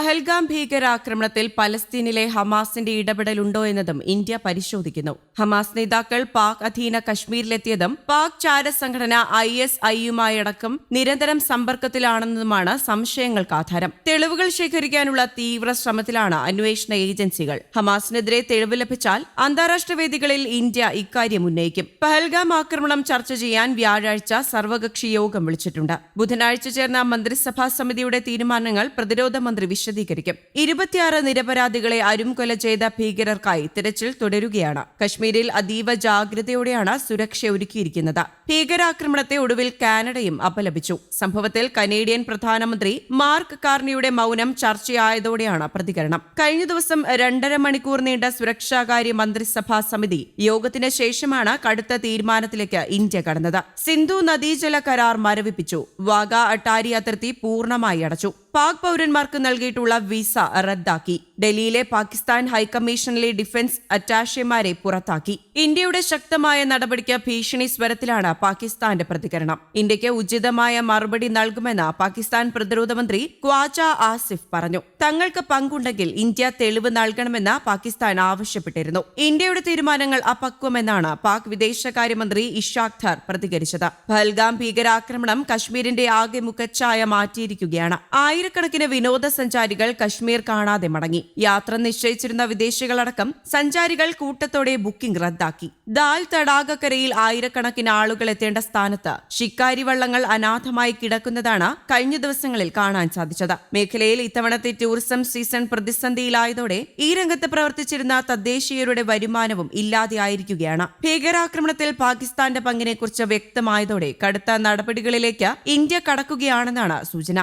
പഹൽഗാം ഭീകരാക്രമണത്തിൽ പലസ്തീനിലെ ഹമാസിന്റെ ഇടപെടലുണ്ടോ എന്നതും ഇന്ത്യ പരിശോധിക്കുന്നു. ഹമാസ് നേതാക്കൾ പാക് അധീന കശ്മീരിലെത്തിയതും പാക് ചാര സംഘടന ഐ എസ് ഐയുമായടക്കം നിരന്തരം സമ്പർക്കത്തിലാണെന്നതുമാണ് സംശയങ്ങൾക്ക് ആധാരം. തെളിവുകൾ ശേഖരിക്കാനുള്ള തീവ്ര ശ്രമത്തിലാണ് അന്വേഷണ ഏജൻസികൾ. ഹമാസിനെതിരെ തെളിവ് ലഭിച്ചാൽ അന്താരാഷ്ട്ര വേദികളിൽ ഇന്ത്യ ഇക്കാര്യം ഉന്നയിക്കും. പഹൽഗാം ആക്രമണം ചർച്ച ചെയ്യാൻ വ്യാഴാഴ്ച സർവകക്ഷി യോഗം വിളിച്ചിട്ടുണ്ട്. ബുധനാഴ്ച ചേർന്ന മന്ത്രിസഭാ സമിതിയുടെ തീരുമാനങ്ങൾ പ്രതിരോധ മന്ത്രി വിശദീകരിക്കും. ഇരുപത്തിയാറ് നിരപരാധികളെ അരുംകൊല ചെയ്ത ഭീകരർക്കായി തിരച്ചിൽ തുടരുകയാണ്. കശ്മീരിൽ അതീവ ജാഗ്രതയോടെയാണ് സുരക്ഷ ഒരുക്കിയിരിക്കുന്നത്. ഭീകരാക്രമണത്തെ ഒടുവിൽ കാനഡയും അപലപിച്ചു. സംഭവത്തിൽ കനേഡിയൻ പ്രധാനമന്ത്രി മാർക്ക് കാർണിയുടെ മൗനം ചർച്ചയായതോടെയാണ് പ്രതികരണം. കഴിഞ്ഞ ദിവസം രണ്ടര മണിക്കൂർ നീണ്ട സുരക്ഷാകാര്യ മന്ത്രിസഭാ സമിതി യോഗത്തിന് ശേഷമാണ് കടുത്ത തീരുമാനത്തിലേക്ക് ഇന്ത്യ കടന്നത്. സിന്ധു നദീജല കരാർ മരവിപ്പിച്ചു. വാഗ അട്ടാരി അതിർത്തി പൂർണമായി അടച്ചു. പാക് പൗരന്മാർക്ക് നൽകിയിട്ടുള്ള വിസ റദ്ദാക്കി. ഡൽഹിയിലെ പാകിസ്ഥാൻ ഹൈക്കമ്മീഷനിലെ ഡിഫൻസ് അറ്റാഷെമാരെ പുറത്താക്കി. ഇന്ത്യയുടെ ശക്തമായ നടപടിക്ക് ഭീഷണി സ്വരത്തിലാണ് പാകിസ്ഥാന്റെ പ്രതികരണം. ഇന്ത്യയ്ക്ക് ഉചിതമായ മറുപടി നൽകുമെന്ന് പാകിസ്ഥാൻ പ്രതിരോധ മന്ത്രി ഖ്വാജ ആസിഫ് പറഞ്ഞു. തങ്ങൾക്ക് പങ്കുണ്ടെങ്കിൽ ഇന്ത്യ തെളിവ് നൽകണമെന്ന് പാകിസ്ഥാൻ ആവശ്യപ്പെട്ടിരുന്നു. ഇന്ത്യയുടെ തീരുമാനങ്ങൾ അപക്വമെന്നാണ് പാക് വിദേശകാര്യമന്ത്രി ഇഷാഖ് ധർ പ്രതികരിച്ചത്. പഹൽഗാം ഭീകരാക്രമണം കശ്മീരിന്റെ ആകെ മുഖച്ഛായ മാറ്റിയിരിക്കുകയാണ് ആയിരക്കണക്കിന് വിനോദസഞ്ചാരികൾ കശ്മീർ കാണാതെ മടങ്ങി. യാത്ര നിശ്ചയിച്ചിരുന്ന വിദേശികളടക്കം സഞ്ചാരികൾ കൂട്ടത്തോടെ ബുക്കിംഗ് റദ്ദാക്കി. ദാൽ തടാകക്കരയിൽ ആയിരക്കണക്കിന് ആളുകൾ എത്തേണ്ട സ്ഥാനത്ത് ശിക്കാരി വള്ളങ്ങൾ അനാഥമായി കിടക്കുന്നതാണ് കഴിഞ്ഞ ദിവസങ്ങളിൽ കാണാൻ സാധിച്ചത്. മേഖലയിൽ ഇത്തവണത്തെ ടൂറിസം സീസൺ പ്രതിസന്ധിയിലായതോടെ ഈ രംഗത്ത് പ്രവർത്തിച്ചിരുന്ന തദ്ദേശീയരുടെ വരുമാനവും ഇല്ലാതെയായിരിക്കുകയാണ് ഭീകരാക്രമണത്തിൽ പാകിസ്ഥാന്റെ പങ്കിനെക്കുറിച്ച് വ്യക്തമായതോടെ കടുത്ത നടപടികളിലേക്ക് ഇന്ത്യ കടക്കുകയാണെന്നാണ് സൂചന.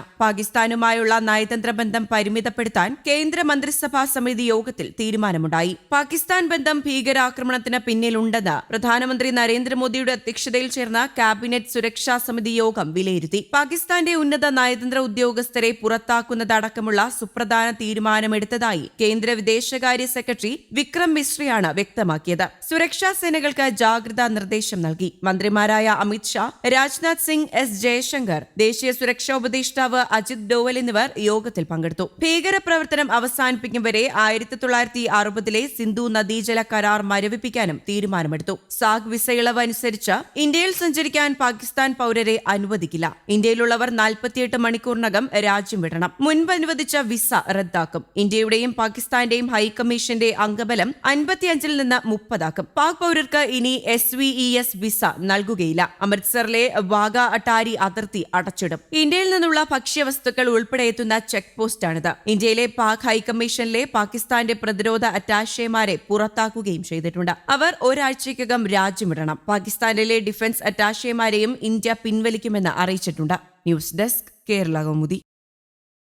പാകിസ്ഥാനുമായുള്ള നയതന്ത്ര ബന്ധം പരിമിതപ്പെടുത്താൻ കേന്ദ്ര മന്ത്രിസഭാ സമിതി യോഗത്തിൽ തീരുമാനമുണ്ടായി. പാകിസ്ഥാൻ ബന്ധം ഭീകരാക്രമണത്തിന് പിന്നിലുണ്ടെന്ന് പ്രധാനമന്ത്രി നരേന്ദ്രമോദിയുടെ അധ്യക്ഷതയിൽ ചേർന്ന ക്യാബിനറ്റ് സുരക്ഷാ സമിതി യോഗം വിലയിരുത്തി. പാകിസ്ഥാന്റെ ഉന്നത നയതന്ത്ര ഉദ്യോഗസ്ഥരെ പുറത്താക്കുന്നതടക്കമുള്ള സുപ്രധാന തീരുമാനമെടുത്തതായി കേന്ദ്ര വിദേശകാര്യ സെക്രട്ടറി വിക്രം മിശ്രയാണ് വ്യക്തമാക്കിയത്. സുരക്ഷാ സേനകൾക്ക് ജാഗ്രതാ നിർദ്ദേശം നൽകി. മന്ത്രിമാരായ അമിത് ഷാ രാജ്നാഥ് സിംഗ് എസ് ജയശങ്കർ ദേശീയ സുരക്ഷാ ഉപദേഷ്ടാവ് അജിത് ഡോവൽ എന്നിവർ യോഗത്തിൽ പങ്കെടുത്തു. ഭീകരപ്രവർത്തനം അവസാനിപ്പിക്കും വരെ ആയിരത്തി തൊള്ളായിരത്തി അറുപതിലെ സിന്ധു നദീജല കരാർ മരവിപ്പിക്കാനും തീരുമാനമെടുത്തു. സാഗ് വിസ ഇളവ് അനുസരിച്ച് ഇന്ത്യയിൽ സഞ്ചരിക്കാൻ പാകിസ്ഥാൻ പൗരരെ അനുവദിക്കില്ല. ഇന്ത്യയിലുള്ളവർ നാൽപ്പത്തിയെട്ട് മണിക്കൂറിനകം രാജ്യം വിടണം. മുൻപ് അനുവദിച്ച വിസ റദ്ദാക്കും. ഇന്ത്യയുടെയും പാകിസ്ഥാന്റെയും ഹൈക്കമ്മീഷന്റെ അംഗബലം അൻപത്തിയഞ്ചിൽ നിന്ന് മുപ്പതാക്കും. പാക് പൗരർക്ക് ഇനി S V E S visa നൽകുകയില്ല. അമൃത്സറിലെ വാഗ അട്ടാരി അതിർത്തി അടച്ചിടും. ഇന്ത്യയിൽ നിന്നുള്ള ഭക്ഷ്യവസ്തുക്കൾ ഉൾപ്പെടെ എത്തുന്ന ചെക്ക് പോസ്റ്റാണിത് ഇന്ത്യയിലെ പാക് ഹൈക്കമ്മീഷനിലെ പാകിസ്ഥാന്റെ പ്രതിരോധ അറ്റാഷേമാരെ പുറത്താക്കുകയും ചെയ്തിട്ടുണ്ട്. അവർ ഒരാഴ്ചയ്ക്കകം രാജ്യമിടണം പാകിസ്ഥാനിലെ ഡിഫൻസ് അറ്റാഷേമാരെയും ഇന്ത്യ പിൻവലിക്കുമെന്ന് അറിയിച്ചിട്ടുണ്ട്. News desk Kerala Kaumudi.